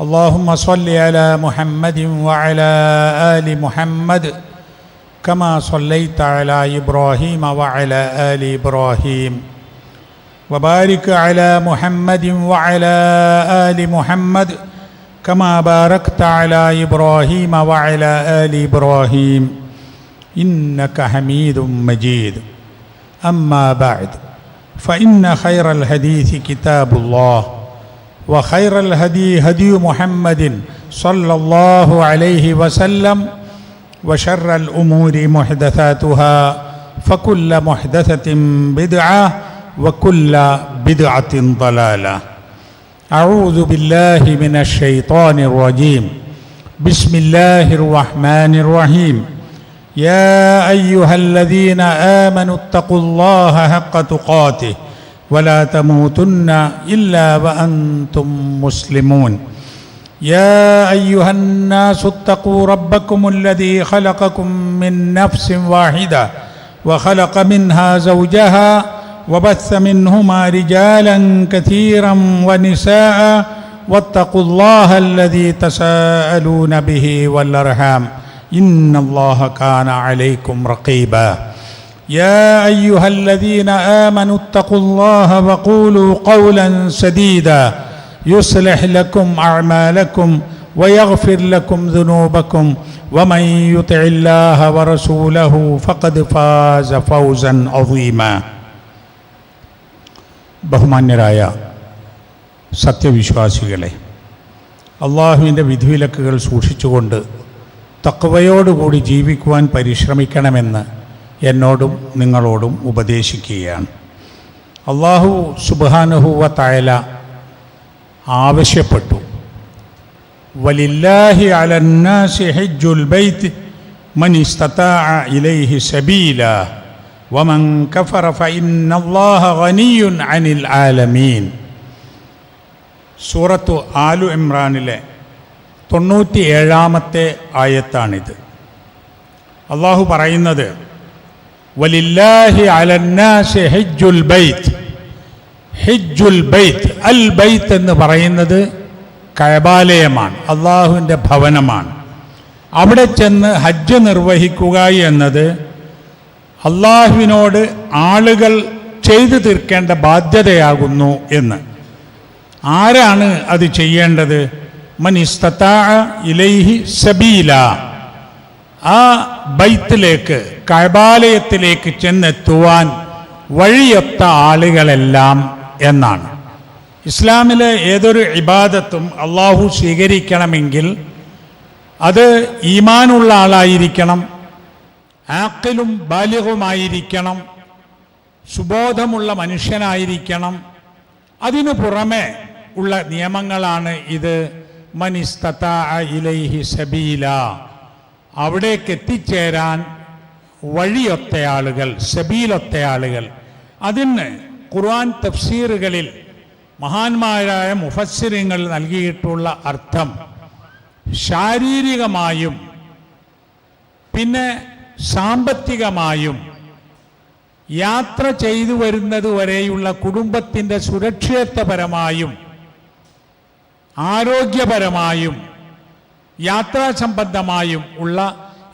اللهم صل على محمد وعلى آل محمد كما صليت على إبراهيم وعلى آل إبراهيم وبارك على محمد وعلى آل محمد كما باركت على إبراهيم وعلى آل إبراهيم إنك حميد مجيد. أما بعد فإن خير الحديث كتاب الله. وخير الهدي هدي محمد صلى الله عليه وسلم وشر الأمور محدثاتها فكل محدثة بدعة وكل بدعة ضلالة. أعوذ بالله من الشيطان الرجيم. بسم الله الرحمن الرحيم. يا أيها الذين آمنوا اتقوا الله حق تقاته ولا تموتن إلا وأنتم مسلمون. يا أيها الناس اتقوا ربكم الذي خلقكم من نفس واحدة وخلق منها زوجها وبث منهما رجالا كثيرا ونساء واتقوا الله الذي تساءلون به والأرحام. إن الله كان عليكم رقيبا. يا ايها الذين امنوا اتقوا الله وقولوا قولا سديدا يصلح لكم اعمالكم ويغفر لكم ذنوبكم ومن يطع الله ورسوله فقد فاز فوزا عظيما ബഹുമാന്യരായ സത്യവിശ്വാസികളെ അള്ളാഹുവിൻ്റെ വിധിവിലക്കുകൾ സൂക്ഷിച്ചുകൊണ്ട് തക്കവയോടുകൂടി ജീവിക്കുവാൻ പരിശ്രമിക്കണമെന്ന് എന്നോടും നിങ്ങളോടും ഉപദേശിക്കുകയാണ്. അള്ളാഹു സുബാനുഹുവ തായല ആവശ്യപ്പെട്ടു. വലില്ലാഹി അലന്നാസി ഹജ്ജുൽ ബൈത്ത് ഇലൈഹി സബീല വമൻ കഫറ ഗനിയുൻ അനിൽ ആലമീൻ. സൂറത്തു ആലു ഇമ്രാനിലെ തൊണ്ണൂറ്റി ഏഴാമത്തെ ആയത്താണിത്. അള്ളാഹു പറയുന്നത് വലില്ലാഹി അലന്നാസ് ഹജ്ജുൽ ബൈത്ത്. ഹിജ്ജുൽ ബൈത്ത് അൽ ബൈത്ത് എന്ന് പറയുന്നത് കയബാലയമാണ് അള്ളാഹുവിന്റെ ഭവനമാണ്. അവിടെ ചെന്ന് ഹജ്ജ് നിർവഹിക്കുക എന്നത് അള്ളാഹുവിനോട് ആളുകൾ ചെയ്തു തീർക്കേണ്ട ബാധ്യതയാകുന്നു എന്ന്. ആരാണ് അത് ചെയ്യേണ്ടത്? മനിസ്തത്താ ഇലൈഹി സബീല. ആ ബൈത്തിലേക്ക് കഴബാലയത്തിലേക്ക് ചെന്നെത്തുവാൻ വഴിയൊത്ത ആളുകളെല്ലാം എന്നാണ്. ഇസ്ലാമിലെ ഏതൊരു ഇബാദത്തും അള്ളാഹു സ്വീകരിക്കണമെങ്കിൽ അത് ഈമാനുള്ള ആളായിരിക്കണം ആക്കിലും ബാല്യവുമായിരിക്കണം സുബോധമുള്ള മനുഷ്യനായിരിക്കണം. അതിനു പുറമെ ഉള്ള നിയമങ്ങളാണ് ഇത്. മനിസ്തത ഇലൈഹി സബീല. അവിടേക്ക് എത്തിച്ചേരാൻ വഴിയൊത്ത ആളുകൾ സബീലൊത്ത ആളുകൾ. അതിന് ഖുർആൻ തഫ്സീറുകളിൽ മഹാന്മാരായ മുഫസ്സിരിങ്ങൾ നൽകിയിട്ടുള്ള അർത്ഥം ശാരീരികമായും പിന്നെ സാമ്പത്തികമായും യാത്ര ചെയ്തു വരുന്നത് വരെയുള്ള കുടുംബത്തിന്റെ സുരക്ഷിതത്വപരമായും ആരോഗ്യപരമായും യാത്രാ സംബന്ധമായും ഉള്ള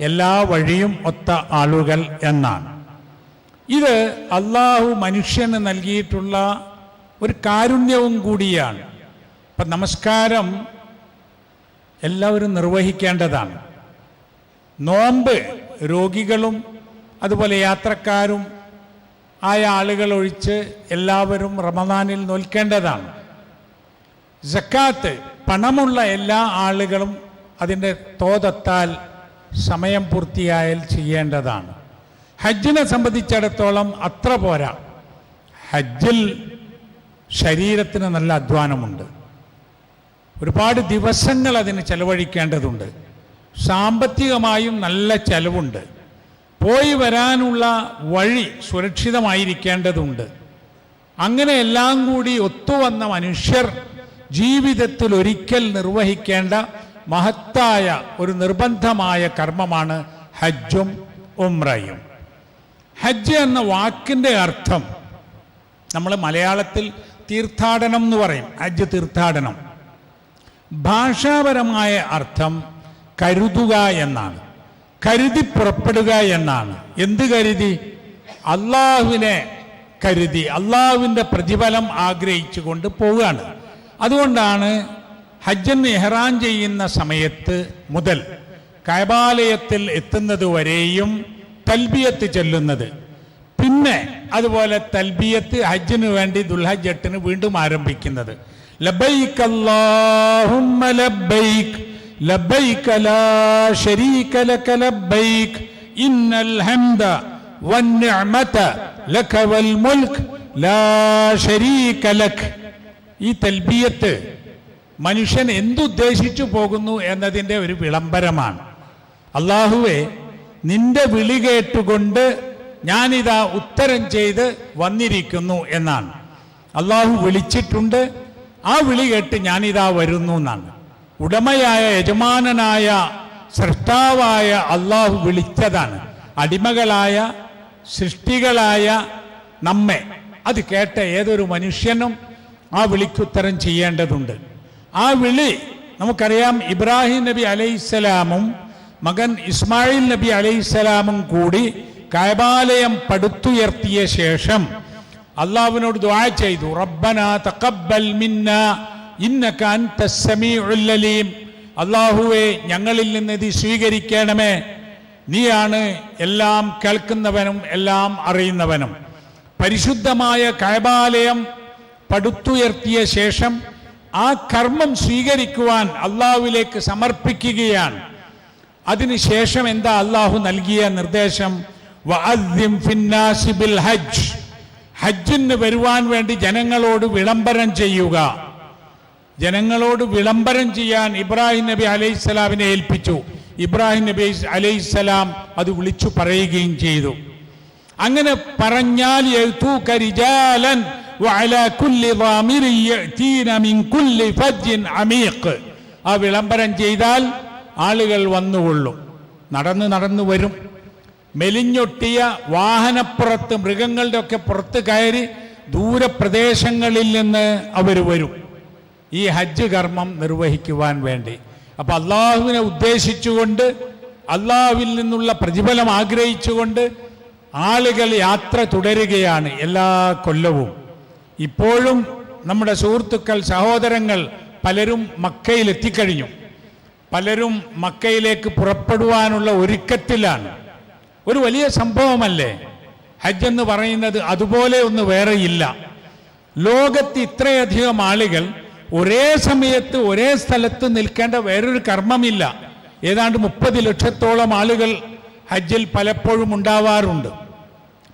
എല്ലാ വഴിയും ഒത്ത ആളുകൾ എന്നാണ്. ഇത് അള്ളാഹു മനുഷ്യന് നൽകിയിട്ടുള്ള ഒരു കാരുണ്യവും കൂടിയാണ്. ഇപ്പം നമസ്കാരം എല്ലാവരും നിർവഹിക്കേണ്ടതാണ്. നോമ്പ് രോഗികളും അതുപോലെ യാത്രക്കാരും ആയ ആളുകൾ ഒഴിച്ച് എല്ലാവരും റമദാനിൽ നോൽക്കേണ്ടതാണ്. ജക്കാത്ത് പണമുള്ള എല്ലാ ആളുകളും അതിന്റെ തോതെത്താൽ സമയം പൂർത്തിയായാൽ ചെയ്യേണ്ടതാണ്. ഹജ്ജിനെ സംബന്ധിച്ചിടത്തോളം അത്ര പോരാ. ഹജ്ജിൽ ശരീരത്തിന് നല്ല അധ്വാനമുണ്ട്. ഒരുപാട് ദിവസങ്ങൾ അതിന് ചെലവഴിക്കേണ്ടതുണ്ട്. സാമ്പത്തികമായും നല്ല ചെലവുണ്ട്. പോയി വരാനുള്ള വഴി സുരക്ഷിതമായിരിക്കേണ്ടതുണ്ട്. അങ്ങനെ എല്ലാം കൂടി ഒത്തുവന്ന മനുഷ്യർ ജീവിതത്തിൽ ഒരിക്കൽ നിർവഹിക്കേണ്ട മഹത്തായ ഒരു നിർബന്ധമായ കർമ്മമാണ് ഹജ്ജും ഉമ്രയും ഹജ്ജ് എന്ന വാക്കിന്റെ അർത്ഥം നമ്മൾ മലയാളത്തിൽ തീർത്ഥാടനം എന്ന് പറയും. ഹജ്ജ് തീർത്ഥാടനം. ഭാഷാപരമായ അർത്ഥം കരുതുക എന്നാണ്. കരുതി പുറപ്പെടുക എന്നാണ്. എന്ത് കരുതി? അള്ളാഹുവിനെ കരുതി അള്ളാഹുവിന്റെ പ്രതിഫലം ആഗ്രഹിച്ചുകൊണ്ട് പോവുകയാണ്. അതുകൊണ്ടാണ് ഹജ്ജൻ എഹ്റാൻ ചെയ്യുന്ന സമയത്ത് മുതൽ കൈബാലയത്തിൽ എത്തുന്നത് വരെയും തൽബിയത്ത് ചെല്ലുന്നത്. പിന്നെ അതുപോലെ തൽബിയത്ത് ഹജ്ജിന് വേണ്ടി ദുൽഹജ് എട്ടിന് വീണ്ടും ആരംഭിക്കുന്നത്. ലബൈക് അല്ലാഹുമ്മ ലബൈക് ലബൈക ലാ ലക ലബൈക് ഇന്നൽ ഹംദ വന്നിഅമത ലക വൽ മുൽക് ലാ ഈ തൽബിയത്ത് മനുഷ്യൻ എന്തുദ്ദേശിച്ചു പോകുന്നു എന്നതിന്റെ ഒരു വിളംബരമാണ്. അള്ളാഹുവെ നിന്റെ വിളി കേട്ടുകൊണ്ട് ഞാനിതാ ഉത്തരം ചെയ്ത് വന്നിരിക്കുന്നു എന്നാണ്. അള്ളാഹു വിളിച്ചിട്ടുണ്ട് ആ വിളി കേട്ട് ഞാനിതാ വരുന്നു എന്നാണ്. ഉടമയായ യജമാനനായ സൃഷ്ടാവായ അള്ളാഹു വിളിച്ചതാണ്. അടിമകളായ സൃഷ്ടികളായ നമ്മെ. അത് കേട്ട ഏതൊരു മനുഷ്യനും ആ വിളിക്കുത്തരം ചെയ്യേണ്ടതുണ്ട്. ആ വിളി നമുക്കറിയാം ഇബ്രാഹിം നബി അലൈസലാമും മകൻ ഇസ്മായിൽ നബി അലൈസലാമും കൂടി കൈബാലയം പടുത്തുയർത്തിയ ശേഷം അള്ളാഹുവിനോട് ദ്വാ ചെയ്തു. റബ്ബന തക്കബൽ മിന്ന ഇന്നക അൻത സമീഉൽ അലീം. അള്ളാഹുവെ ഞങ്ങളിൽ നിന്ന് ഇത് സ്വീകരിക്കണമേ. നീയാണ് എല്ലാം കേൾക്കുന്നവനും എല്ലാം അറിയുന്നവനും. പരിശുദ്ധമായ കൈബാലയം പടുത്തുയർത്തിയ ശേഷം ആ കർമ്മം സ്വീകരിക്കുവാൻ അള്ളാഹുവിലേക്ക് സമർപ്പിക്കുകയാണ്. അതിനുശേഷം എന്താ അള്ളാഹു നൽകിയ നിർദ്ദേശം? ഹജ്ജ്. ഹജ്ജിന് വരുവാൻ വേണ്ടി ജനങ്ങളോട് വിളംബരം ചെയ്യുക. ജനങ്ങളോട് വിളംബരം ചെയ്യാൻ ഇബ്രാഹിം നബി അലൈഹിസ്സലാമിനെ ഏൽപ്പിച്ചു. ഇബ്രാഹിം നബി അലൈഹിസ്സലാം അത് വിളിച്ചു പറയുകയും ചെയ്തു. അങ്ങനെ പറഞ്ഞാൽ യഅ്തൂക كل ضامر കുല്ലി من كل فج عميق. ആ വിളംബരം ചെയ്താൽ ആളുകൾ വന്നുകൊള്ളും. നടന്ന് നടന്നു വരും. മെലിഞ്ഞൊട്ടിയ വാഹനപ്പുറത്ത് മൃഗങ്ങളുടെ ഒക്കെ പുറത്ത് കയറി ദൂരപ്രദേശങ്ങളിൽ നിന്ന് അവർ വരും. ഈ ഹജ്ജ് കർമ്മം നിർവഹിക്കുവാൻ വേണ്ടി. അപ്പൊ അള്ളാഹുവിനെ ഉദ്ദേശിച്ചുകൊണ്ട് അള്ളാഹുവിൽ നിന്നുള്ള പ്രതിഫലം ആഗ്രഹിച്ചുകൊണ്ട് ആളുകൾ യാത്ര തുടരുകയാണ് എല്ലാ കൊല്ലവും. ഇപ്പോഴും നമ്മുടെ സുഹൃത്തുക്കൾ സഹോദരങ്ങൾ പലരും മക്കയിൽ എത്തിക്കഴിഞ്ഞു പലരും മക്കയിലേക്ക് പുറപ്പെടുവാനുള്ള ഒരുക്കത്തിലാണ്. ഒരു വലിയ സംഭവമല്ലേ? ഹജ്ജ് എന്ന് പറയുന്നത് അതുപോലെ ഒന്ന് വേറെയില്ല ലോകത്ത് ഇത്രയധികം ആളുകൾ ഒരേ സമയത്ത് ഒരേ സ്ഥലത്ത് നിൽക്കേണ്ട വേറൊരു കർമ്മമില്ല. ഏതാണ്ട് മുപ്പത് ലക്ഷത്തോളം ആളുകൾ ഹജ്ജിൽ പലപ്പോഴും ഉണ്ടാവാറുണ്ട്.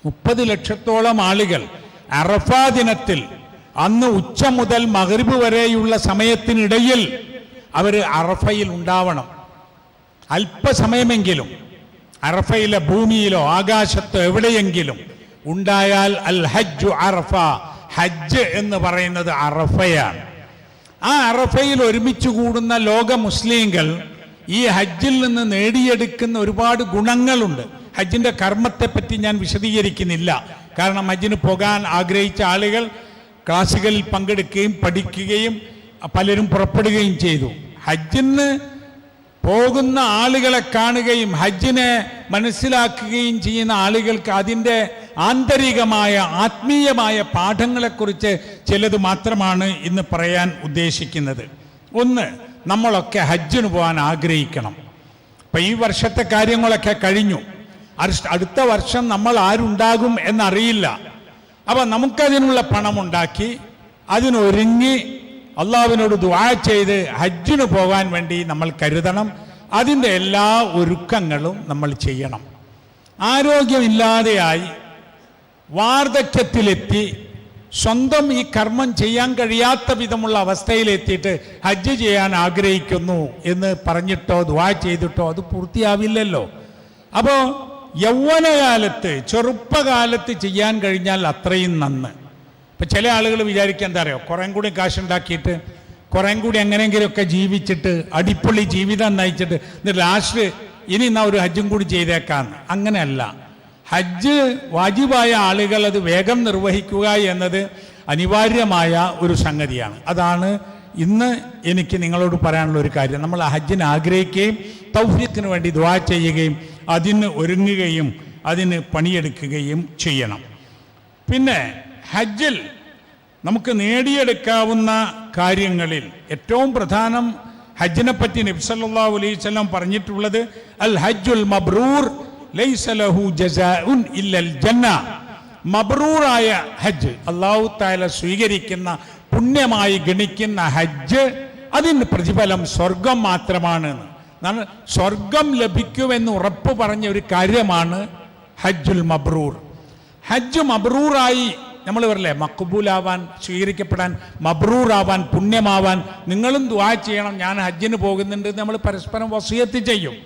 മുപ്പത് ലക്ഷത്തോളം ആളുകൾ അറഫാ ദിനത്തിൽ അന്ന് ഉച്ച മുതൽ മഗ്രിബ് വരെയുള്ള സമയത്തിനിടയിൽ അവർ അറഫയിൽ ഉണ്ടാവണം. അല്പസമയമെങ്കിലും അറഫയിലെ ഭൂമിയിലോ ആകാശത്തോ എവിടെയെങ്കിലും ഉണ്ടായാൽ അൽ ഹജ്ജു അറഫ ഹജ്ജ് എന്ന് പറയുന്നത് അറഫയാണ്. ആ അറഫയിൽ ഒരുമിച്ച് കൂടുന്ന ലോക മുസ്ലിങ്ങൾ ഈ ഹജ്ജിൽ നിന്ന് നേടിയെടുക്കുന്ന ഒരുപാട് ഗുണങ്ങളുണ്ട്. ഹജ്ജിന്റെ കർമ്മത്തെപ്പറ്റി ഞാൻ വിശദീകരിക്കുന്നില്ല. കാരണം ഹജ്ജിന് പോകാൻ ആഗ്രഹിച്ച ആളുകൾ ക്ലാസ്സുകളിൽ പങ്കെടുക്കുകയും പഠിക്കുകയും പലരും പുറപ്പെടുകയും ചെയ്തു. ഹജ്ജിന് പോകുന്ന ആളുകളെ കാണുകയും ഹജ്ജിനെ മനസ്സിലാക്കുകയും ചെയ്യുന്ന ആളുകൾക്ക് അതിന്റെ ആന്തരികമായ ആത്മീയമായ പാഠങ്ങളെക്കുറിച്ച് ചിലത് മാത്രമാണ് ഇന്ന് പറയാൻ ഉദ്ദേശിക്കുന്നത്. ഒന്ന് നമ്മളൊക്കെ ഹജ്ജിന് പോകാൻ ആഗ്രഹിക്കണം. അപ്പം ഈ വർഷത്തെ കാര്യങ്ങളൊക്കെ കഴിഞ്ഞു. അടുത്ത വർഷം നമ്മൾ ആരുണ്ടാകും എന്നറിയില്ല. അപ്പം നമുക്കതിനുള്ള പണമുണ്ടാക്കി അതിനൊരുങ്ങി അള്ളാവിനോട് ദുആ ചെയ്ത് ഹജ്ജിന് പോകാൻ വേണ്ടി നമ്മൾ കരുതണം. അതിന്റെ എല്ലാ ഒരുക്കങ്ങളും നമ്മൾ ചെയ്യണം. ആരോഗ്യമില്ലാതെയായി വാർദ്ധക്യത്തിലെത്തി സ്വന്തം ഈ കർമ്മം ചെയ്യാൻ കഴിയാത്ത വിധമുള്ള അവസ്ഥയിലെത്തിയിട്ട് ഹജ്ജ് ചെയ്യാൻ ആഗ്രഹിക്കുന്നു എന്ന് പറഞ്ഞിട്ടോ ദ്വാ ചെയ്തിട്ടോ അത് പൂർത്തിയാവില്ലല്ലോ. അപ്പോൾ യൗവനകാലത്ത് ചെറുപ്പകാലത്ത് ചെയ്യാൻ കഴിഞ്ഞാൽ അത്രയും നന്ന്. ഇപ്പം ചില ആളുകൾ വിചാരിക്കുക എന്താ അറിയോ? കുറേ കൂടി കാശുണ്ടാക്കിയിട്ട് കുറേ കൂടി എങ്ങനെയെങ്കിലുമൊക്കെ ജീവിച്ചിട്ട് അടിപൊളി ജീവിതം നയിച്ചിട്ട് എന്നിട്ട് ലാസ്റ്റ് ഇനി എന്നാ ഒരു ഹജ്ജും കൂടി ചെയ്തേക്കാന്ന്. അങ്ങനെയല്ല. ഹജ്ജ് വാജിബായ ആളുകൾ അത് വേഗം നിർവഹിക്കുക എന്നത് അനിവാര്യമായ ഒരു സംഗതിയാണ്. അതാണ് ഇന്ന് എനിക്ക് നിങ്ങളോട് പറയാനുള്ള ഒരു കാര്യം. നമ്മൾ ഹജ്ജിന് ആഗ്രഹിക്കുകയും തൗഫീഖിന് വേണ്ടി ദ്വാ ചെയ്യുകയും അതിന് ഒരുങ്ങുകയും അതിന് പണിയെടുക്കുകയും ചെയ്യണം. പിന്നെ ഹജ്ജിൽ നമുക്ക് നേടിയെടുക്കാവുന്ന കാര്യങ്ങളിൽ ഏറ്റവും പ്രധാനം ഹജ്ജിനെ പറ്റി നബ്സല്ലാ അലൈഹി പറഞ്ഞിട്ടുള്ളത് അൽ ഹജ്ജുൽ മബ്രൂർ ജന്ന. മബ്രൂറായ ഹജ്ജ് അള്ളാഹു താല സ്വീകരിക്കുന്ന പുണ്യമായി ഗണിക്കുന്ന ഹജ്ജ് അതിന് പ്രതിഫലം സ്വർഗം മാത്രമാണ്. സ്വർഗം ലഭിക്കുമെന്ന് ഉറപ്പ് പറഞ്ഞ ഒരു കാര്യമാണ് ഹജ്ജുൽ മബ്രൂർ. ഹജ്ജ് മബ്രൂറായി നമ്മൾ പറയല്ലേ മക്ബൂലാവാൻ സ്വീകരിക്കപ്പെടാൻ മബ്രൂറാവാൻ പുണ്യമാവാൻ നിങ്ങളും ദ്വാ ചെയ്യണം ഞാൻ ഹജ്ജിന് പോകുന്നുണ്ട് നമ്മൾ പരസ്പരം വസിയത്ത് ചെയ്യും.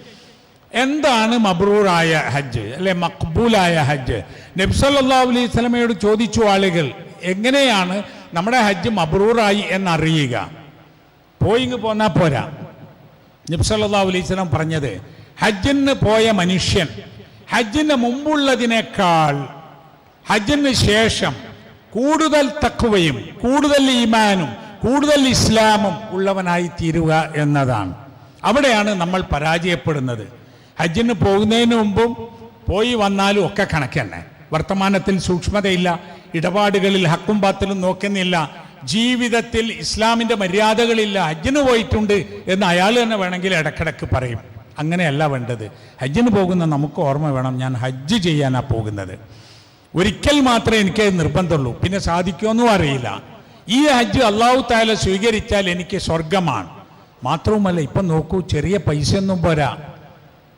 എന്താണ് മബ്രൂറായ ഹജ്ജ് അല്ലെ മക്ബൂലായ ഹജ്ജ്? നബ്സല്ലാ അലൈഹി സ്വലമയോട് ചോദിച്ചു ആളുകൾ എങ്ങനെയാണ് നമ്മുടെ ഹജ്ജ് മബ്രൂറായി എന്നറിയുക? പോയിങ് പോന്നാ പോരാ. നബ്സല്ലാ അലൈഹി സ്വലം പറഞ്ഞത് ഹജ്ജിന് പോയ മനുഷ്യൻ ഹജ്ജിന് മുമ്പുള്ളതിനേക്കാൾ ഹജ്ജിന് ശേഷം കൂടുതൽ തക്കുവയും കൂടുതൽ ഈമാനും കൂടുതൽ ഇസ്ലാമും ഉള്ളവനായി തീരുക എന്നതാണ്. അവിടെയാണ് നമ്മൾ പരാജയപ്പെടുന്നത്. ഹജ്ജിന് പോകുന്നതിന് മുമ്പും പോയി വന്നാലും ഒക്കെ കണക്ക് തന്നെ വർത്തമാനത്തിൽ സൂക്ഷ്മതയില്ല ഇടപാടുകളിൽ ഹക്കും പാത്തിലും നോക്കുന്നില്ല ജീവിതത്തിൽ ഇസ്ലാമിന്റെ മര്യാദകളില്ല ഹജ്ജിന് പോയിട്ടുണ്ട് എന്ന് അയാൾ തന്നെ വേണമെങ്കിൽ ഇടക്കിടക്ക് പറയും. അങ്ങനെയല്ല വേണ്ടത്. ഹജ്ജിന് പോകുന്ന നമുക്ക് ഓർമ്മ വേണം ഞാൻ ഹജ്ജ് ചെയ്യാനാ പോകുന്നത്. ഒരിക്കൽ മാത്രമേ എനിക്ക് നിർബന്ധമുള്ളൂ. പിന്നെ സാധിക്കുമെന്നും അറിയില്ല. ഈ ഹജ്ജ് അള്ളാഹു താല സ്വീകരിച്ചാൽ എനിക്ക് സ്വർഗമാണ് മാത്രവുമല്ല ഇപ്പം നോക്കൂ ചെറിയ പൈസ ഒന്നും പോരാ.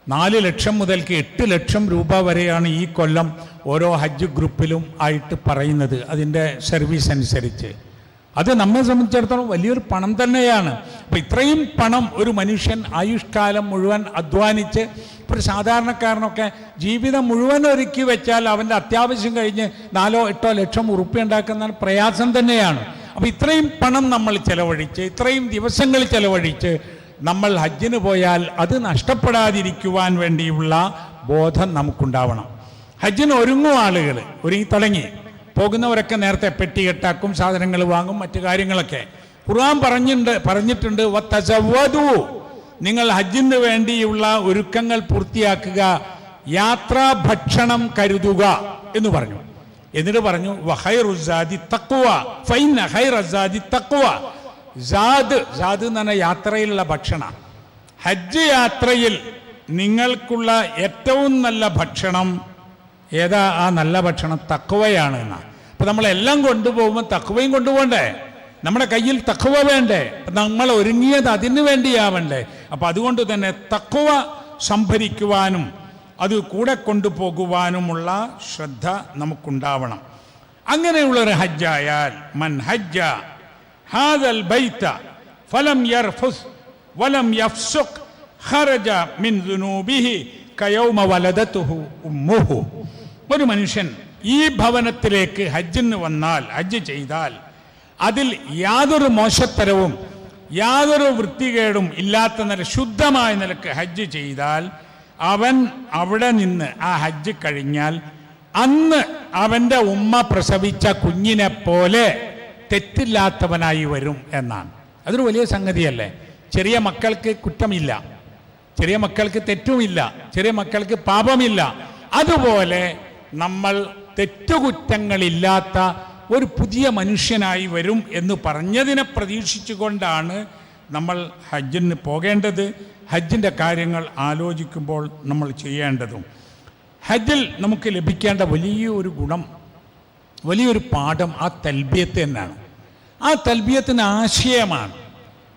നാല് ലക്ഷം മുതൽക്ക് എട്ട് ലക്ഷം രൂപ വരെയാണ് ഈ കൊല്ലം ഓരോ ഹജ്ജ് ഗ്രൂപ്പിലും ആയിട്ട് പറയുന്നത് അതിന്റെ സർവീസ് അനുസരിച്ച്. അത് നമ്മെ സംബന്ധിച്ചിടത്തോളം വലിയൊരു പണം തന്നെയാണ്. അപ്പം ഇത്രയും പണം ഒരു മനുഷ്യൻ ആയുഷ്കാലം മുഴുവൻ അധ്വാനിച്ച് ഒരു സാധാരണക്കാരനൊക്കെ ജീവിതം മുഴുവൻ ഒരുക്കി വെച്ചാൽ അവന്റെ അത്യാവശ്യം കഴിഞ്ഞ് നാലോ എട്ടോ ലക്ഷം ഉറുപ്പ്യ ഉണ്ടാക്കുന്ന പ്രയാസം തന്നെയാണ്. അപ്പം ഇത്രയും പണം നമ്മൾ ചെലവഴിച്ച് ഇത്രയും ദിവസങ്ങൾ ചെലവഴിച്ച് നമ്മൾ ഹജ്ജിന് പോയാൽ അത് നഷ്ടപ്പെടാതിരിക്കുവാൻ വേണ്ടിയുള്ള ബോധം നമുക്കുണ്ടാവണം. ഹജ്ജിന് ഒരുങ്ങും ആളുകൾ ഒരുങ്ങി തുടങ്ങി. പോകുന്നവരൊക്കെ നേരത്തെ പെട്ടി കെട്ടാക്കും സാധനങ്ങൾ വാങ്ങും മറ്റു കാര്യങ്ങളൊക്കെ. ഖുർആൻ പറഞ്ഞിട്ടുണ്ട് പറഞ്ഞിട്ടുണ്ട് വത്തസവ്വദു. നിങ്ങൾ ഹജ്ജിന് വേണ്ടിയുള്ള ഒരുക്കങ്ങൾ പൂർത്തിയാക്കുക യാത്രാ ഭക്ഷണം കരുതുക എന്ന് പറഞ്ഞു. എന്നിട്ട് പറഞ്ഞു വഹൈറുസാദി തക്കുവ ഫൈൻ ഹൈറസാദി തക്കുവ സാദ് സാദ് എന്ന് പറഞ്ഞ യാത്രയിലുള്ള ഭക്ഷണം. ഹജ്ജ് യാത്രയിൽ നിങ്ങൾക്കുള്ള ഏറ്റവും നല്ല ഭക്ഷണം ഏതാ ആ നല്ല ഭക്ഷണം? തക്കുവയാണ് എന്നാ. അപ്പൊ നമ്മളെല്ലാം കൊണ്ടുപോകുമ്പോൾ തക്കുവയും കൊണ്ടുപോകണ്ടേ? നമ്മുടെ കയ്യിൽ തക്കുവ വേണ്ടേ? നമ്മൾ ഒരുങ്ങിയത് അതിന് വേണ്ടിയാവണ്ടേ? അപ്പൊ അതുകൊണ്ട് തന്നെ തക്കുവ സംഭരിക്കുവാനും അത് കൂടെ കൊണ്ടുപോകുവാനുമുള്ള ശ്രദ്ധ നമുക്കുണ്ടാവണം. അങ്ങനെയുള്ളൊരു ഹജ്ജായാൽ മൻ ഹജ്ജ ഹാദൽ ബൈത്ത ഫലം യർഫുസ് വലം യഫ്സുഖ് ഖറജ മിൻ ദുനൂബിഹി കയൗമ വലദതുഹു ഉമ്മുഹു. ഒരു മനുഷ്യൻ ഈ ഭവനത്തിലേക്ക് ഹജ്ജിന് വന്നാൽ ഹജ്ജ് ചെയ്താൽ അതിൽ യാതൊരു മോശത്തരവും യാതൊരു വൃത്തികേടും ഇല്ലാത്ത നില ശുദ്ധമായ നിലയ്ക്ക് ഹജ്ജ് ചെയ്താൽ അവൻ അവിടെ നിന്ന് ആ ഹജ്ജ് കഴിഞ്ഞാൽ അന്ന് അവന്റെ ഉമ്മ പ്രസവിച്ച കുഞ്ഞിനെ പോലെ തെറ്റില്ലാത്തവനായി വരും എന്നാണ്. അതൊരു വലിയ സംഗതിയല്ലേ? ചെറിയ മക്കൾക്ക് കുറ്റമില്ല. ചെറിയ മക്കൾക്ക് തെറ്റുമില്ല. ചെറിയ മക്കൾക്ക് പാപമില്ല. അതുപോലെ നമ്മൾ തെറ്റുകുറ്റങ്ങളില്ലാത്ത ഒരു പുതിയ മനുഷ്യനായി വരും എന്ന് പറഞ്ഞതിനെ പ്രതീക്ഷിച്ചുകൊണ്ടാണ് നമ്മൾ ഹജ്ജിന് പോകേണ്ടത്. ഹജ്ജിന്റെ കാര്യങ്ങൾ ആലോചിക്കുമ്പോൾ നമ്മൾ ചെയ്യേണ്ടതും. ഹജ്ജിൽ നമുക്ക് ലഭിക്കേണ്ട വലിയൊരു ഗുണം വലിയൊരു പാഠം ആ തൽബിയത്ത് തന്നെയാണ്. ആ തൽബിയത്തിന് ആശയമാണ്.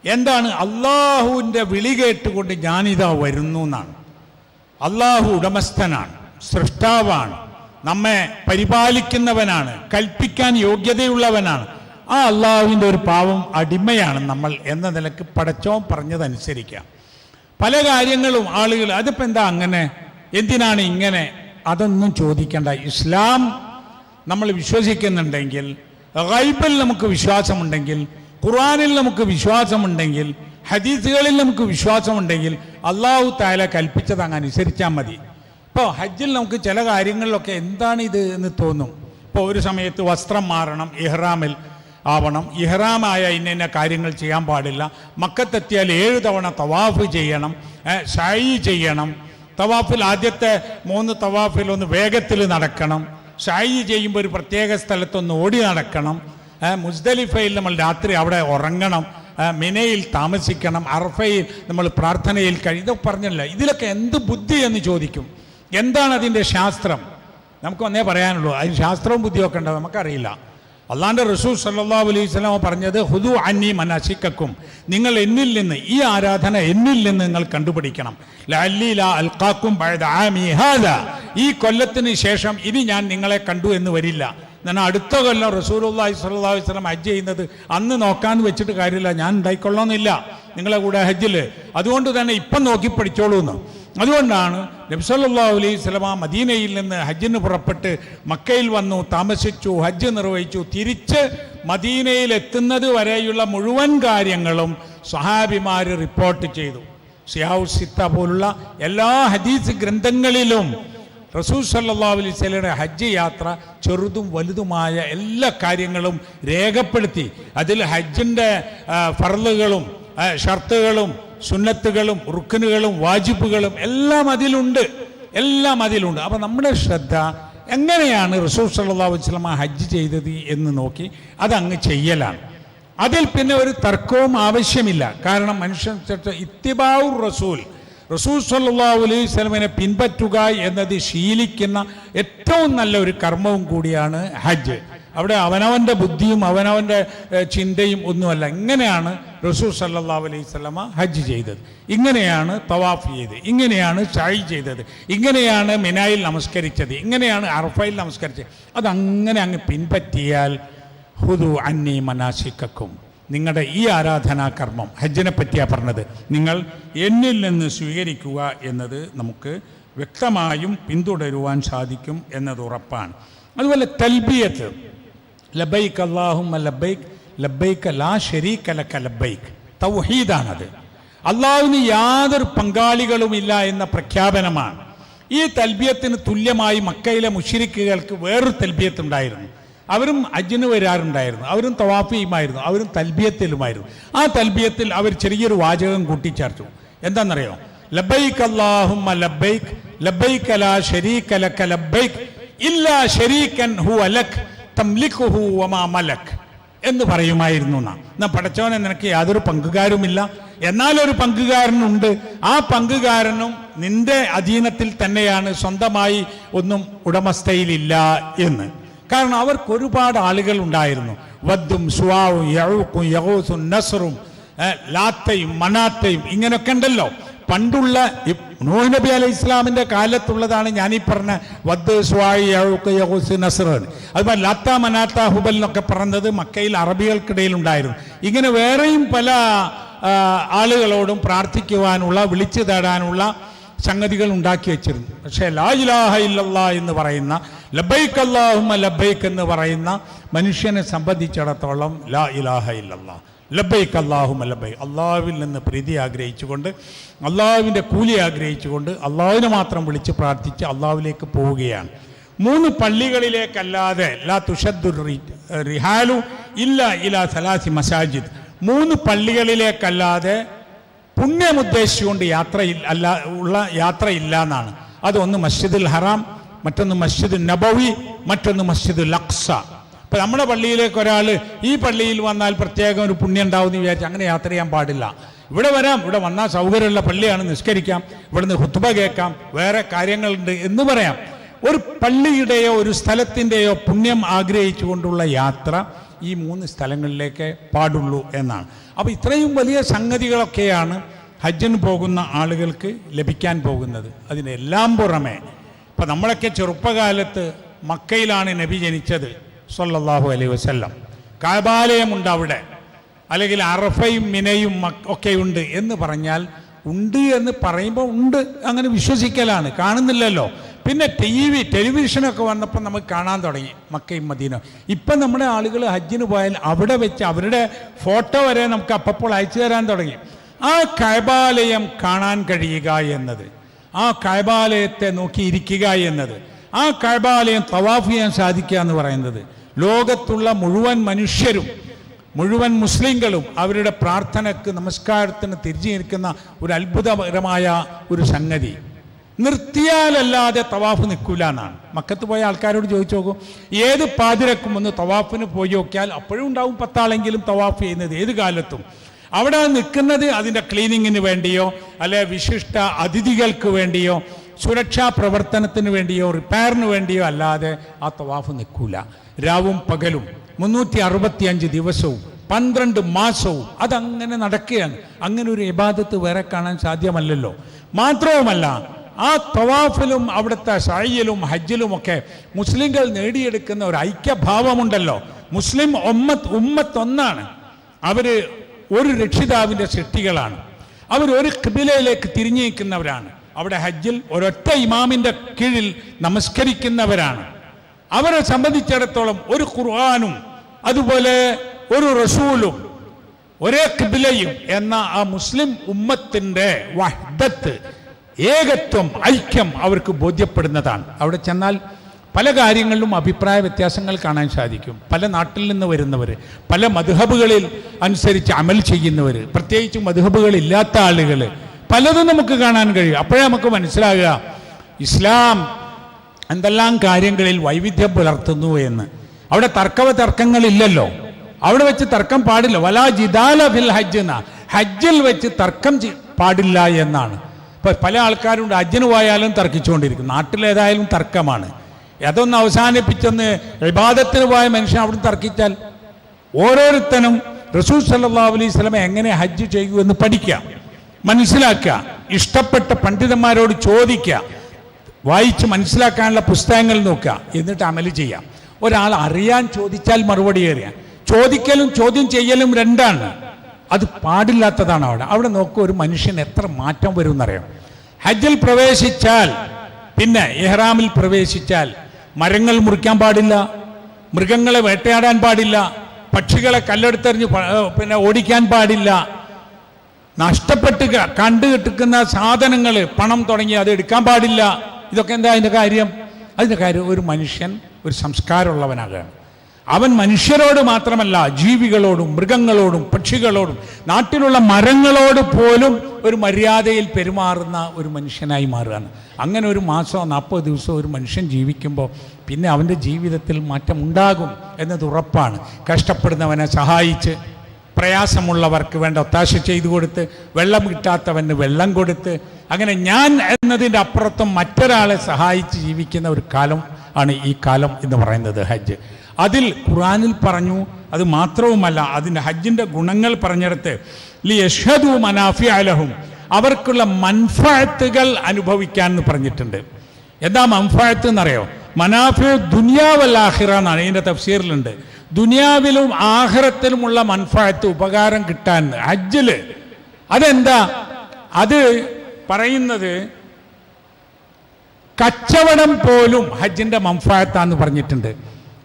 എന്താണ്? അള്ളാഹുവിന്റെ വിളി കേട്ടുകൊണ്ട് ഞാനിതാ വരുന്നു എന്നാണ്. അള്ളാഹു ഉടമസ്ഥനാണ് സൃഷ്ടാവാണ്. നമ്മെ പരിപാലിക്കുന്നവനാണ് കൽപ്പിക്കാൻ യോഗ്യതയുള്ളവനാണ്. ആ അള്ളാഹുവിന്റെ ഒരു പാവം അടിമയാണ് നമ്മൾ എന്ന നിലയ്ക്ക് പടച്ചോൻ പറഞ്ഞതനുസരിക്കാം. പല കാര്യങ്ങളും ആളുകൾ അതിപ്പോൾ എന്താ അങ്ങനെ? എന്തിനാണ് ഇങ്ങനെ? അതൊന്നും ചോദിക്കേണ്ട. ഇസ്ലാം നമ്മൾ വിശ്വസിക്കുന്നുണ്ടെങ്കിൽ റൈബിൽ നമുക്ക് വിശ്വാസമുണ്ടെങ്കിൽ ഖുർആനിൽ നമുക്ക് വിശ്വാസമുണ്ടെങ്കിൽ ഹദീസുകളിൽ നമുക്ക് വിശ്വാസമുണ്ടെങ്കിൽ അള്ളാഹു താല കൽപ്പിച്ചത് അങ്ങ് അനുസരിച്ചാൽ മതി. ഇപ്പോൾ ഹജ്ജിൽ നമുക്ക് ചില കാര്യങ്ങളിലൊക്കെ എന്താണ് ഇത് എന്ന് തോന്നും. ഇപ്പോൾ ഒരു സമയത്ത് വസ്ത്രം മാറണം ഇഹ്റാമിൽ ആവണം. ഇഹ്റാമായ ഇന്ന ഇന്ന കാര്യങ്ങൾ ചെയ്യാൻ പാടില്ല. മക്കത്തെത്തിയാൽ ഏഴ് തവണ തവാഫ് ചെയ്യണം ഷായി ചെയ്യണം. തവാഫിൽ ആദ്യത്തെ മൂന്ന് തവാഫിൽ ഒന്ന് വേഗത്തിൽ നടക്കണം. ഷായി ചെയ്യുമ്പോൾ ഒരു പ്രത്യേക സ്ഥലത്തൊന്ന് ഓടി നടക്കണം. മുസ്ദലിഫയിൽ നമ്മൾ രാത്രി അവിടെ ഉറങ്ങണം. മിനയിൽ താമസിക്കണം. അർഫയിൽ നമ്മൾ പ്രാർത്ഥനയിൽ കഴിയും ഇതൊക്കെ പറഞ്ഞല്ല. ഇതിലൊക്കെ എന്ത് ബുദ്ധി എന്ന് ചോദിക്കും. എന്താണ് അതിന്റെ ശാസ്ത്രം? നമുക്ക് ഒന്നേ പറയാനുള്ളൂ. അതിന് ശാസ്ത്രവും ബുദ്ധിയൊക്കെ ഉണ്ടോ? നമുക്കറിയില്ല. അള്ളാന്റെ റസൂൽ സല്ലാ അലൈഹി സ്വലാമ പറഞ്ഞത് ഹുദു അന്നി മനസിക്കും നിങ്ങൾ എന്നിൽ നിന്ന് ഈ ആരാധന എന്നിൽ നിന്ന് നിങ്ങൾ കണ്ടുപിടിക്കണം. ലാലി ലാ അൽഖാക്കും ബഅദ ആമി ഹാദാ. ഈ കൊല്ലത്തിന് ശേഷം ഇനി ഞാൻ നിങ്ങളെ കണ്ടു എന്ന് വരില്ല. ഞാൻ അടുത്ത കൊല്ലം റസൂലുള്ളാഹി സ്വല്ലല്ലാഹു അലൈഹി വസല്ലം ഹജ്ജ് ചെയ്യുന്നത്. അന്ന് നോക്കാൻ വെച്ചിട്ട് കാര്യമില്ല. ഞാൻ ഉണ്ടായിക്കൊള്ളണമെന്നില്ല. നിങ്ങളെ കൂടെ ഹജ്ജിൽ അതുകൊണ്ട് തന്നെ ഇപ്പം നോക്കി പഠിച്ചോളൂ എന്ന് അതുകൊണ്ടാണ് നബ്സല്ലാ അലൈഹി സ്വലമ മദീനയിൽ നിന്ന് ഹജ്ജിന് പുറപ്പെട്ട് മക്കയിൽ വന്നു താമസിച്ചു ഹജ്ജ് നിർവഹിച്ചു. തിരിച്ച് മദീനയിൽ എത്തുന്നത് വരെയുള്ള മുഴുവൻ കാര്യങ്ങളും സഹാബിമാർ റിപ്പോർട്ട് ചെയ്തു. സിയാഹു സിത്ത പോലുള്ള എല്ലാ ഹദീസ് ഗ്രന്ഥങ്ങളിലും റസൂൽ സല്ലാ അലൈഹി സ്വലയുടെ ഹജ്ജ് യാത്ര ചെറുതും വലുതുമായ എല്ലാ കാര്യങ്ങളും രേഖപ്പെടുത്തി. അതിൽ ഹജ്ജിന്റെ ഫർളുകളും ആ, ഷർത്തുകളും സുന്നത്തുകളും റുക്കനുകളും വാജിബുകളും എല്ലാം അതിലുണ്ട്. എല്ലാം അതിലുണ്ട്. അപ്പം നമ്മുടെ ശ്രദ്ധ എങ്ങനെയാണ് റസൂൽ സല്ലാ വസ്ലമ ഹജ്ജ് ചെയ്തത് എന്ന് നോക്കി അതങ്ങ് ചെയ്യലാണ്. അതിൽ പിന്നെ ഒരു തർക്കവും ആവശ്യമില്ല. കാരണം മനുഷ്യൻ ഇത്തിബാവു റസൂൽ. റസൂൽ സല്ലാ അലൈഹി സ്വലമിനെ പിൻപറ്റുക എന്നത് ശീലിക്കുന്ന ഏറ്റവും നല്ല ഒരു കർമ്മവും കൂടിയാണ് ഹജ്ജ്. അവിടെ അവനവന്റെ ബുദ്ധിയും അവനവന്റെ ചിന്തയും ഒന്നുമല്ല. ഇങ്ങനെയാണ് റസൂൽ സല്ലാ അലൈഹി സ്വലമ ഹജ്ജ് ചെയ്തത്. ഇങ്ങനെയാണ് തവാഫ് ചെയ്തത്. ഇങ്ങനെയാണ് ഷായി ചെയ്തത്. ഇങ്ങനെയാണ് മിനായിൽ നമസ്കരിച്ചത്. ഇങ്ങനെയാണ് അർഫയിൽ നമസ്കരിച്ചത്. അതങ്ങനെ അങ്ങ് പിൻപറ്റിയാൽ ഹുദു അന്നി മനാശിക്കും നിങ്ങളുടെ ഈ ആരാധനാ കർമ്മം ഹജ്ജിനെ പറ്റിയാണ് പറഞ്ഞത്. നിങ്ങൾ എന്നിൽ നിന്ന് സ്വീകരിക്കുക എന്നത് നമുക്ക് വ്യക്തമായും പിന്തുടരുവാൻ സാധിക്കും എന്നത് ഉറപ്പാണ്. അതുപോലെ തൽബിയത്ത്. ലബൈക്ക് അള്ളാഹും ലബൈക്ക് ലബൈക്ക് ലാ ഷരീക അലക്ക ലബൈക്ക് തൗഹീദാണത്. അള്ളാഹുവിന് യാതൊരു പങ്കാളികളുമില്ല എന്ന പ്രഖ്യാപനമാണ്. ഈ തൽബിയത്തിന് തുല്യമായി മക്കയിലെ മുഷിരിക്കുകൾക്ക് വേറൊരു തൽബിയത്ത് ഉണ്ടായിരുന്നു അവരും അജിന് വരാറുണ്ടായിരുന്നു. അവരും തവാഫിയുമായിരുന്നു. അവരും തൽബിയത്തിലുമായിരുന്നു. ആ തൽബിയത്തിൽ അവർ ചെറിയൊരു വാചകം കൂട്ടിച്ചേർത്തു. എന്താണെന്നറിയോ? ലബൈക്ക് അള്ളാഹുമ്മ ലബൈക്ക് ലബൈക്ക് ലാ ശരീക അലക്ക ലബൈക്ക് ഇല്ലാ ശരീകൻ ഹു അലക് തംലിക്കുഹു വമാ മലക്. എന്ന് പറയുമായിരുന്നു നാം എന്നാ പടച്ചവനെ നിനക്ക് യാതൊരു പങ്കുകാരുമില്ല. എന്നാലൊരു പങ്കുകാരനുണ്ട്. ആ പങ്കുകാരനും നിന്റെ അധീനത്തിൽ തന്നെയാണ്. സ്വന്തമായി ഒന്നും ഉടമസ്ഥയിലില്ല എന്ന്. കാരണം അവർക്ക് ഒരുപാട് ആളുകൾ ഉണ്ടായിരുന്നു വദ്ദും സുവാവും യഴൂക്കും യഹൂസും നസറും ലാത്തയും മനാത്തയും ഇങ്ങനെയൊക്കെ ഉണ്ടല്ലോ. പണ്ടുള്ള നൂഹ് നബി അലൈഹി ഇസ്ലാമിന്റെ കാലത്തുള്ളതാണ് ഈ പറഞ്ഞ വദ് സ്വായി നസർ അതുപോലെ ലത്ത മനാത്ത ഹുബൽ എന്നൊക്കെ പറഞ്ഞത് മക്കയിൽ അറബികൾക്കിടയിൽ ഉണ്ടായിരുന്നു ഇങ്ങനെ വേറെയും പല ആളുകളോടും പ്രാർത്ഥിക്കുവാനുള്ള വിളിച്ചു തേടാനുള്ള സംഗതികൾ ഉണ്ടാക്കി വെച്ചിരുന്നു. പക്ഷേ ലാ ഇലാഹ എന്ന് പറയുന്ന ലബൈക്ക് അല്ലാഹുമ്മ ലബൈക്ക് എന്ന് പറയുന്ന മനുഷ്യനെ സംബന്ധിച്ചിടത്തോളം ലാ ഇലാഹ ഇല്ലല്ലാ. ലബൈക്ക് അല്ലാഹുമ്മ ലബൈക്ക് അള്ളാഹുവിൽ നിന്ന് പ്രീതി ആഗ്രഹിച്ചുകൊണ്ട് അള്ളാഹുവിന്റെ കൂലി ആഗ്രഹിച്ചുകൊണ്ട് അള്ളാഹുവിനെ മാത്രം വിളിച്ച് പ്രാർത്ഥിച്ച് അള്ളാഹുവിലേക്ക് പോവുകയാണ്. മൂന്ന് പള്ളികളിലേക്കല്ലാതെ ലാ തുഷദ്ദുർ റിഹാലു ഇല്ല ഇലാ സലാസി മസാജിദ്. മൂന്ന് പള്ളികളിലേക്കല്ലാതെ പുണ്യമുദ്ദേശിച്ചുകൊണ്ട് യാത്ര അല്ല ഉള്ള യാത്രയില്ല എന്നാണ് അതൊന്ന് മസ്ജിദുൽ ഹറാം മറ്റൊന്ന് മസ്ജിദുൽ നബവി മറ്റൊന്ന് മസ്ജിദുൽ അക്സ. അപ്പൊ നമ്മുടെ പള്ളിയിലേക്ക് ഒരാൾ ഈ പള്ളിയിൽ വന്നാൽ പ്രത്യേകം ഒരു പുണ്യം ഉണ്ടാവും എന്ന് വിചാരിച്ച് അങ്ങനെ യാത്ര ചെയ്യാൻ പാടില്ല. ഇവിടെ വരാം. ഇവിടെ വന്നാൽ സൗകര്യമുള്ള പള്ളിയാണ്. നിസ്കരിക്കാം. ഇവിടുന്ന് ഹുത്തുബ കേൾക്കാം. വേറെ കാര്യങ്ങളുണ്ട് എന്ന് പറയാം. ഒരു പള്ളിയുടെയോ ഒരു സ്ഥലത്തിന്റെയോ പുണ്യം ആഗ്രഹിച്ചുകൊണ്ടുള്ള യാത്ര ഈ മൂന്ന് സ്ഥലങ്ങളിലേക്ക് പാടുള്ളൂ എന്നാണ്. അപ്പോൾ ഇത്രയും വലിയ സംഗതികളൊക്കെയാണ് ഹജ്ജിന് പോകുന്ന ആളുകൾക്ക് ലഭിക്കാൻ പോകുന്നത്. അതിനെല്ലാം പുറമെ ഇപ്പം നമ്മളൊക്കെ ചെറുപ്പകാലത്ത് മക്കയിലാണ് നബി ജനിച്ചത്. സല്ലല്ലാഹു അലൈ വസല്ലം. കാബാലയമുണ്ട് അവിടെ. അല്ലെങ്കിൽ അറഫയും മിനയും ഒക്കെ ഉണ്ട് എന്ന് പറഞ്ഞാൽ ഉണ്ട് എന്ന് പറയുമ്പോൾ ഉണ്ട് അങ്ങനെ വിശ്വസിക്കലാണ്. കാണുന്നില്ലല്ലോ. പിന്നെ ടി വി ടെലിവിഷനൊക്കെ വന്നപ്പോൾ നമുക്ക് കാണാൻ തുടങ്ങി. മക്കയും മദീന ഇപ്പം നമ്മുടെ ആളുകൾ ഹജ്ജിന് പോയാൽ അവിടെ വെച്ച് അവരുടെ ഫോട്ടോ വരെ നമുക്ക് അപ്പപ്പോൾ അയച്ചു തരാൻ തുടങ്ങി. ആ കൈബാലയം കാണാൻ കഴിയുക എന്നത്. ആ കൈബാലയത്തെ നോക്കിയിരിക്കുക എന്നത്. ആ കഴബാലയം തവാഫ് ചെയ്യാൻ സാധിക്കുക എന്ന് പറയുന്നത്. ലോകത്തുള്ള മുഴുവൻ മനുഷ്യരും മുഴുവൻ മുസ്ലിങ്ങളും അവരുടെ പ്രാർത്ഥനക്ക് നമസ്കാരത്തിന് തിരിച്ചു നിൽക്കുന്ന ഒരു അത്ഭുതകരമായ ഒരു സംഗതി. നിർത്തിയാലല്ലാതെ തവാഫ് നിൽക്കൂല എന്നാണ്. മക്കത്ത് പോയ ആൾക്കാരോട് ചോദിച്ചു നോക്കും ഏത് പാതിരക്കും ഒന്ന് തവാഫിന് പോയി നോക്കിയാൽ അപ്പോഴും ഉണ്ടാവും പത്താളെങ്കിലും തവാഫ് ചെയ്യുന്നത്. ഏത് കാലത്തും? അവിടെ നിൽക്കുന്നത് അതിന്റെ ക്ലീനിങ്ങിന് വേണ്ടിയോ അല്ലെ വിശിഷ്ട അതിഥികൾക്ക് വേണ്ടിയോ സുരക്ഷാ പ്രവർത്തനത്തിന് വേണ്ടിയോ റിപ്പയറിന് വേണ്ടിയോ അല്ലാതെ ആ തവാഫ് നിൽക്കൂല. രാവും പകലും മുന്നൂറ്റി അറുപത്തിയഞ്ച് ദിവസവും പന്ത്രണ്ട് മാസവും അതങ്ങനെ നടക്കുകയാണ്. അങ്ങനെ ഒരു ഇബാദത്ത് വേറെ കാണാൻ സാധ്യമല്ലല്ലോ. മാത്രവുമല്ല ആ തവാഫിലും അവിടുത്തെ ഷായിലും ഹജ്ജിലും ഒക്കെ മുസ്ലിങ്ങൾ നേടിയെടുക്കുന്ന ഒരു ഐക്യഭാവമുണ്ടല്ലോ. മുസ്ലിം ഒമ്മത്ത് ഉമ്മത്ത് ഒന്നാണ് അവർ ഒരു രക്ഷിതാവിന്റെ സൃഷ്ടികളാണ്. അവർ ഒരു കിബിലയിലേക്ക് തിരിഞ്ഞു നിൽക്കുന്നവരാണ് അവിടെ ഹജ്ജിൽ ഒരൊറ്റ ഇമാമിന്റെ കീഴിൽ നമസ്കരിക്കുന്നവരാണ്. അവരെ സംബന്ധിച്ചിടത്തോളം ഒരു ഖുർആാനും അതുപോലെ ഒരു റസൂലും ഒരേ കിബിലയും എന്ന ആ മുസ്ലിം ഉമ്മത്തിന്റെ വഹ്ദത്ത് ഏകത്വം ഐക്യം അവർക്ക് ബോധ്യപ്പെടുന്നതാണ്. അവിടെ ചെന്നാൽ പല കാര്യങ്ങളിലും അഭിപ്രായ വ്യത്യാസങ്ങൾ കാണാൻ സാധിക്കും. പല നാട്ടിൽ നിന്ന് വരുന്നവർ പല മധുഹബുകളിൽ അനുസരിച്ച് അമൽ ചെയ്യുന്നവർ പ്രത്യേകിച്ച് മധുഹബുകളില്ലാത്ത ആളുകൾ പലതും നമുക്ക് കാണാൻ കഴിയും. അപ്പോഴേ നമുക്ക് മനസ്സിലാകുക ഇസ്ലാം എന്തെല്ലാം കാര്യങ്ങളിൽ വൈവിധ്യം പുലർത്തുന്നു എന്ന്. അവിടെ തർക്കവ തർക്കങ്ങളില്ലല്ലോ. അവിടെ വെച്ച് തർക്കം പാടില്ല. വലാ ജിദാല ഫിൽ ഹജ്ജ് എന്ന. ഹജ്ജിൽ വെച്ച് തർക്കം പാടില്ല എന്നാണ്. ഇപ്പൊ പല ആൾക്കാരുണ്ട് ഹജ്ജിന് പോയാലും തർക്കിച്ചുകൊണ്ടിരിക്കും നാട്ടിലേതായാലും തർക്കമാണ്. അതൊന്ന് അവസാനിപ്പിച്ചെന്ന് വിവാദത്തിന് പോയ മനുഷ്യൻ അവിടെ തർക്കിച്ചാൽ ഓരോരുത്തനും റസൂൽ സല്ലാ അലൈഹി സ്വലമെ എങ്ങനെ ഹജ്ജ് ചെയ്യൂ എന്ന് പഠിക്കുക മനസ്സിലാക്കുക. ഇഷ്ടപ്പെട്ട പണ്ഡിതന്മാരോട് ചോദിക്കുക. വായിച്ച് മനസ്സിലാക്കാനുള്ള പുസ്തകങ്ങൾ നോക്കുക. എന്നിട്ട് അമൽ ചെയ്യാം. ഒരാൾ അറിയാൻ ചോദിച്ചാൽ മറുപടി അറിയാം ചോദിക്കലും ചോദ്യം ചെയ്യലും രണ്ടാണ്. അത് പാടില്ലാത്തതാണ് അവിടെ. അവിടെ നോക്കുക ഒരു മനുഷ്യൻ എത്ര മാറ്റം വരും എന്നറിയാം ഹജ്ജിൽ പ്രവേശിച്ചാൽ പിന്നെ എഹ്റാമിൽ പ്രവേശിച്ചാൽ മരങ്ങൾ മുറിക്കാൻ പാടില്ല. മൃഗങ്ങളെ വേട്ടയാടാൻ പാടില്ല. പക്ഷികളെ കല്ലെടുത്തെറിഞ്ഞ് പിന്നെ ഓടിക്കാൻ പാടില്ല. നഷ്ടപ്പെട്ട് കണ്ടു കിട്ടുന്ന സാധനങ്ങൾ പണം തുടങ്ങി അത് എടുക്കാൻ പാടില്ല. ഇതൊക്കെ എന്താ അതിന്റെ കാര്യം? അതിന്റെ കാര്യം ഒരു മനുഷ്യൻ ഒരു സംസ്കാരമുള്ളവനാകുകയാണ് അവൻ മനുഷ്യരോട് മാത്രമല്ല ജീവികളോടും മൃഗങ്ങളോടും പക്ഷികളോടും നാട്ടിലുള്ള മരങ്ങളോട് പോലും ഒരു മര്യാദയിൽ പെരുമാറുന്ന ഒരു മനുഷ്യനായി മാറുകയാണ്. അങ്ങനെ ഒരു മാസമോ നാൽപ്പത് ദിവസമോ ഒരു മനുഷ്യൻ ജീവിക്കുമ്പോൾ പിന്നെ അവന്റെ ജീവിതത്തിൽ മാറ്റമുണ്ടാകും എന്നത് ഉറപ്പാണ്. കഷ്ടപ്പെടുന്നവനെ സഹായിച്ച് പ്രയാസമുള്ളവർക്ക് വേണ്ട ഒത്താശ ചെയ്തു കൊടുത്ത് വെള്ളം കിട്ടാത്തവന് വെള്ളം കൊടുത്ത് അങ്ങനെ ഞാൻ എന്നതിന്റെ അപ്പുറത്തും മറ്റൊരാളെ സഹായിച്ച് ജീവിക്കുന്ന ഒരു കാലം ആണ് ഈ കാലം എന്ന് പറയുന്നത് ഹജ്ജ്. അതിൽ ഖുറാനിൽ പറഞ്ഞു അത് മാത്രവുമല്ല അതിന്റെ ഹജ്ജിന്റെ ഗുണങ്ങൾ പറഞ്ഞെടുത്ത് ലി യഷദു മനാഫി അലഹും അവർക്കുള്ള മൻഫഴത്തുകൾ അനുഭവിക്കാൻ എന്ന് പറഞ്ഞിട്ടുണ്ട്. എന്താ മൻഫഴത്ത് എന്നറിയോ? മനാഫി ദുനിയാവല്ലാഹിറ എന്നാണ് ഇതിന്റെ തഫ്സീറിലുണ്ട്. ദുനിയാവിലും ആഹ്റത്തിലുമുള്ള മൻഫായത്ത് ഉപകാരം കിട്ടാൻ ഹജ്ജിൽ. അതെന്താ? അത് പറയുന്നത് കച്ചവടം പോലും ഹജ്ജിന്റെ മംഫായത്താന്ന് പറഞ്ഞിട്ടുണ്ട്.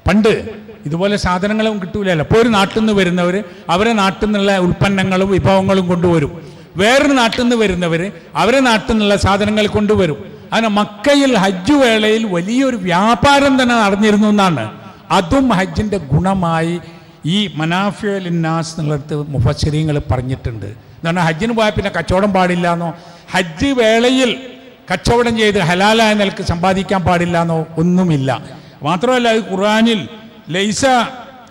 പണ്ട് ഇതുപോലെ സാധനങ്ങളും കിട്ടൂലല്ലോ. ഇപ്പോൾ ഒരു നാട്ടിൽ നിന്ന് വരുന്നവർ അവരെ നാട്ടിൽ നിന്നുള്ള ഉൽപ്പന്നങ്ങളും വിഭവങ്ങളും കൊണ്ടുവരും. വേറൊരു നാട്ടിൽ നിന്ന് വരുന്നവർ അവരെ നാട്ടിൽ നിന്നുള്ള സാധനങ്ങൾ കൊണ്ടുവരും. അങ്ങനെ മക്കയിൽ ഹജ്ജ് വേളയിൽ വലിയൊരു വ്യാപാരം തന്നെ നടന്നിരുന്നു എന്നാണ്. അതും ഹജ്ജിന്റെ ഗുണമായി ഈ മനാഫിയലിന്നാസ് എന്നുള്ളിടത്ത് മുഫസരീങ്ങൾ പറഞ്ഞിട്ടുണ്ട്. എന്താണ് ഹജ്ജിന് പോയാൽ പിന്നെ കച്ചവടം പാടില്ല എന്നോ ഹജ്ജ് വേളയിൽ കച്ചവടം ചെയ്ത് ഹലാലായ നിലയ്ക്ക് സമ്പാദിക്കാൻ പാടില്ല എന്നോ ഒന്നുമില്ല. മാത്രമല്ല അത് ഖുറാനിൽ ലൈസ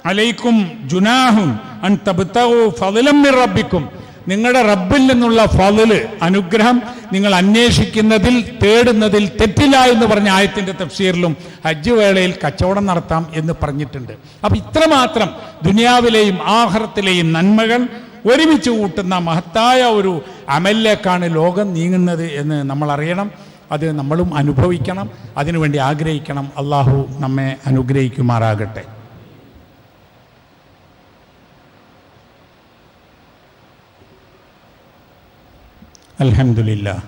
അലൈക്കും ജുനാഹും അൻ തബ്തഗു ഫതിലം റബ്ബിക്കും. നിങ്ങളുടെ റബ്ബിൽ നിന്നുള്ള ഫലിൽ അനുഗ്രഹം നിങ്ങൾ അന്വേഷിക്കുന്നതിൽ തേടുന്നതിൽ തെറ്റില്ല എന്ന് പറഞ്ഞ ആയത്തിന്റെ തഫ്സീറിലും ഹജ്ജ് വേളയിൽ കച്ചവടം നടത്താം എന്ന് പറഞ്ഞിട്ടുണ്ട്. അപ്പൊ ഇത്രമാത്രം ദുനിയാവിലെയും ആഹാരത്തിലെയും നന്മകൾ ഒരുമിച്ച് കൂട്ടുന്ന മഹത്തായ ഒരു അമലിലേക്കാണ് ലോകം നീങ്ങുന്നത് എന്ന് നമ്മൾ അറിയണം. അത് നമ്മളും അനുഭവിക്കണം. അതിനുവേണ്ടി ആഗ്രഹിക്കണം. അള്ളാഹു നമ്മെ അനുഗ്രഹിക്കുമാറാകട്ടെ. അൽഹംദുലില്ല.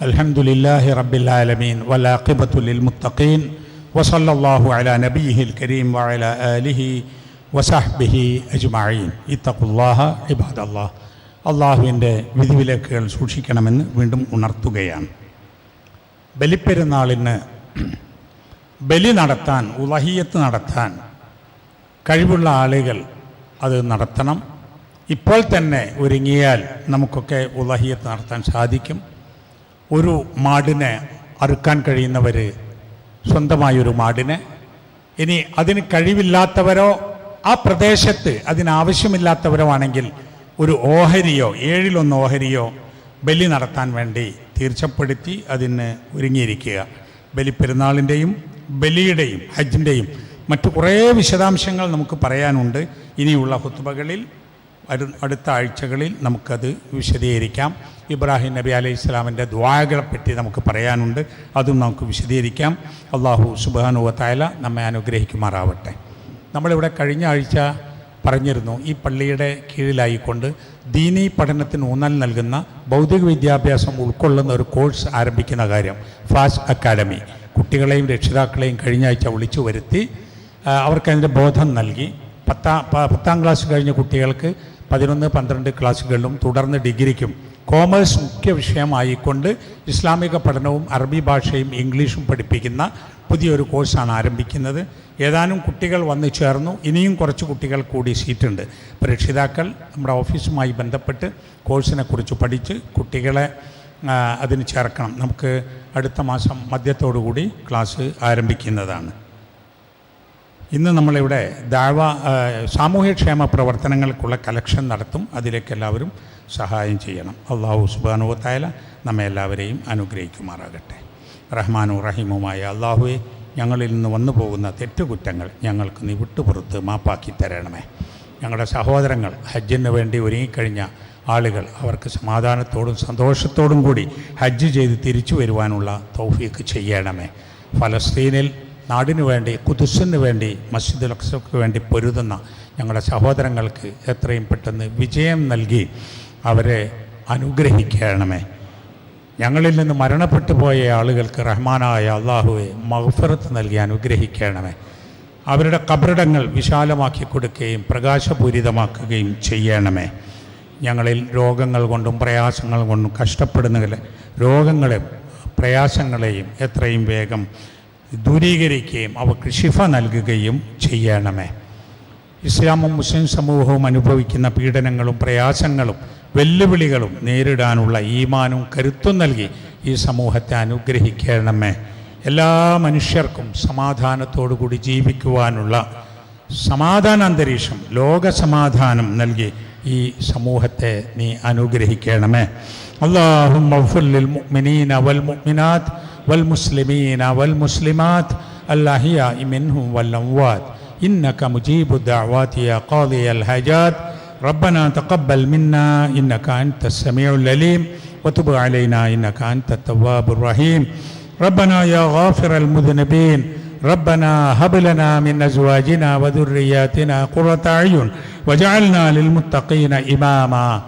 അൽഹംദുലില്ലാഹി റബ്ബിൽ ആലമീൻ. വലാഖിബത്തുൽ മുത്തഖീൻ. വസല്ല അള്ളാഹു അല നബിഹിൽ കരീം വഅല ആലിഹി വസഹ്ബിഹി അജ്മഈൻ. ഇത്തഖുല്ലാഹ ഇബാദല്ലാഹ്. അള്ളാഹുവിന്റെ വിധിവിലക്കുകൾ സൂക്ഷിക്കണമെന്ന് വീണ്ടും ഉണർത്തുകയാണ്. ബലിപ്പെരുന്നാളിന് ബലി നടത്താൻ ഉലഹിയത്ത് നടത്താൻ കഴിവുള്ള ആളുകൾ അത് നടത്തണം. ഇപ്പോൾ തന്നെ ഒരുങ്ങിയാൽ നമുക്കൊക്കെ ഉലഹിയത്ത് നടത്താൻ സാധിക്കും. ഒരു മാടിനെ അറുക്കാൻ കഴിയുന്നവർ സ്വന്തമായൊരു മാടിനെ. ഇനി അതിന് കഴിവില്ലാത്തവരോ ആ പ്രദേശത്ത് അതിനാവശ്യമില്ലാത്തവരോ ആണെങ്കിൽ ഒരു ഓഹരിയോ ഏഴിലൊന്ന് ഓഹരിയോ ബലി നടത്താൻ വേണ്ടി തീർച്ചപ്പെടുത്തി അതിന് ഒരുങ്ങിയിരിക്കുക. ബലിപ്പെരുന്നാളിന്റെയും ബലിയുടെയും ഹജ്ജിന്റെയും മറ്റു കുറേ വിശദാംശങ്ങൾ നമുക്ക് പറയാനുണ്ട്. ഇനിയുള്ള ഹുത്തുബകളിൽ അരു- അടുത്ത ആഴ്ചകളിൽ നമുക്കത് വിശദീകരിക്കാം. ഇബ്രാഹിം നബി അലൈഹി ഇസ്ലാമിന്റെ ദ്വാകളെപ്പറ്റി നമുക്ക് പറയാനുണ്ട്. അതും നമുക്ക് വിശദീകരിക്കാം. അള്ളാഹു സുബാനുവത്തായ നമ്മെ അനുഗ്രഹിക്കുമാറാവട്ടെ. നമ്മളിവിടെ കഴിഞ്ഞ ആഴ്ച പറഞ്ഞിരുന്നു ഈ പള്ളിയുടെ കീഴിലായിക്കൊണ്ട് ദീനി പഠനത്തിന് ഊന്നൽ നൽകുന്ന ഭൗതിക വിദ്യാഭ്യാസം ഉൾക്കൊള്ളുന്ന ഒരു കോഴ്സ് ആരംഭിക്കുന്ന കാര്യം ഫാസ് അക്കാഡമി കുട്ടികളെയും രക്ഷിതാക്കളെയും കഴിഞ്ഞ ആഴ്ച വിളിച്ചു വരുത്തി അവർക്കതിന്റെ ബോധം നൽകി. പത്താം പത്താം ക്ലാസ് കഴിഞ്ഞ കുട്ടികൾക്ക് പതിനൊന്ന് പന്ത്രണ്ട് ക്ലാസ്സുകളിലും തുടർന്ന് ഡിഗ്രിക്കും. കോമേഴ്സ് മുഖ്യ വിഷയമായിക്കൊണ്ട് ഇസ്ലാമിക പഠനവും അറബി ഭാഷയും ഇംഗ്ലീഷും പഠിപ്പിക്കുന്ന പുതിയൊരു കോഴ്സാണ് ആരംഭിക്കുന്നത്. ഏതാനും കുട്ടികൾ വന്നു ചേർന്നു. ഇനിയും കുറച്ച് കുട്ടികൾ കൂടി സീറ്റുണ്ട്. രക്ഷിതാക്കൾ നമ്മുടെ ഓഫീസുമായി ബന്ധപ്പെട്ട് കോഴ്സിനെക്കുറിച്ച് പഠിച്ച് കുട്ടികളെ അതിന് ചേർക്കണം. നമുക്ക് അടുത്ത മാസം മധ്യത്തോടു കൂടി ക്ലാസ് ആരംഭിക്കുന്നതാണ്. ഇന്ന് നമ്മളിവിടെ ദാവ സാമൂഹ്യക്ഷേമ പ്രവർത്തനങ്ങൾക്കുള്ള കലക്ഷൻ നടത്തും. അതിലേക്ക് എല്ലാവരും സഹായം ചെയ്യണം. അള്ളാഹു സുബാനുവത്തായ നമ്മെ എല്ലാവരെയും അനുഗ്രഹിക്കുമാറാകട്ടെ. റഹ്മാനു റഹീമുമായ അള്ളാഹുവെ ഞങ്ങളിൽ നിന്ന് വന്നു പോകുന്ന തെറ്റുകുറ്റങ്ങൾ ഞങ്ങൾക്ക് നീ വിട്ടുപുറത്ത് മാപ്പാക്കി തരണമേ. ഞങ്ങളുടെ സഹോദരങ്ങൾ ഹജ്ജിന് വേണ്ടി ഒരുങ്ങിക്കഴിഞ്ഞ ആളുകൾ അവർക്ക് സമാധാനത്തോടും സന്തോഷത്തോടും കൂടി ഹജ്ജ് ചെയ്ത് തിരിച്ചു വരുവാനുള്ള തൗഫീക്ക് ചെയ്യണമേ. ഫലസ്തീനിൽ നാടിനു വേണ്ടി കുതുസിന് വേണ്ടി മസ്ജിദ് അക്സക്ക് വേണ്ടി പൊരുതുന്ന ഞങ്ങളുടെ സഹോദരങ്ങൾക്ക് എത്രയും പെട്ടെന്ന് വിജയം നൽകി അവരെ അനുഗ്രഹിക്കണമേ. ഞങ്ങളിൽ നിന്ന് മരണപ്പെട്ടു പോയ ആളുകൾക്ക് റഹ്മാനായ അള്ളാഹുവെ മഹഫറത്ത് നൽകി അനുഗ്രഹിക്കണമേ. അവരുടെ കബറിടങ്ങൾ വിശാലമാക്കി കൊടുക്കുകയും പ്രകാശപൂരിതമാക്കുകയും ചെയ്യണമേ. ഞങ്ങളിൽ രോഗങ്ങൾ കൊണ്ടും പ്രയാസങ്ങൾ കൊണ്ടും കഷ്ടപ്പെടുന്ന രോഗങ്ങളെ പ്രയാസങ്ങളെയും എത്രയും വേഗം ദൂരീകരിക്കുകയും അവർക്ക് ശിഫ നൽകുകയും ചെയ്യണമേ. ഇസ്ലാമും മുസ്ലിം സമൂഹവും അനുഭവിക്കുന്ന പീഡനങ്ങളും പ്രയാസങ്ങളും വെല്ലുവിളികളും നേരിടാനുള്ള ഈമാനും കരുത്തും നൽകി ഈ സമൂഹത്തെ അനുഗ്രഹിക്കണമേ. എല്ലാ മനുഷ്യർക്കും സമാധാനത്തോടുകൂടി ജീവിക്കുവാനുള്ള സമാധാന അന്തരീക്ഷം ലോക സമാധാനം നൽകി ഈ സമൂഹത്തെ നീ അനുഗ്രഹിക്കണമേ. അള്ളാഹും والمسلمين والمسلمات الأحياء منهم والأموات. إنك مجيب الدعوات يا قاضي الحاجات. ربنا تقبل منا. إنك أنت السميع العليم. وتب علينا. إنك أنت التواب الرحيم. ربنا يا غافر المذنبين. ربنا هب لنا من أزواجنا وذرياتنا قرة أعين. وجعلنا للمتقين إماما.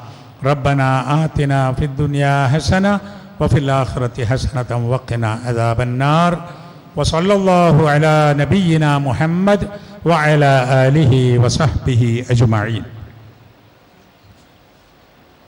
ربنا آتنا في الدنيا حسنة وفي الآخرة حسنة وقنا عذاب النار. وصلى الله على نبينا محمد وعلى آله وصحبه أجمعين.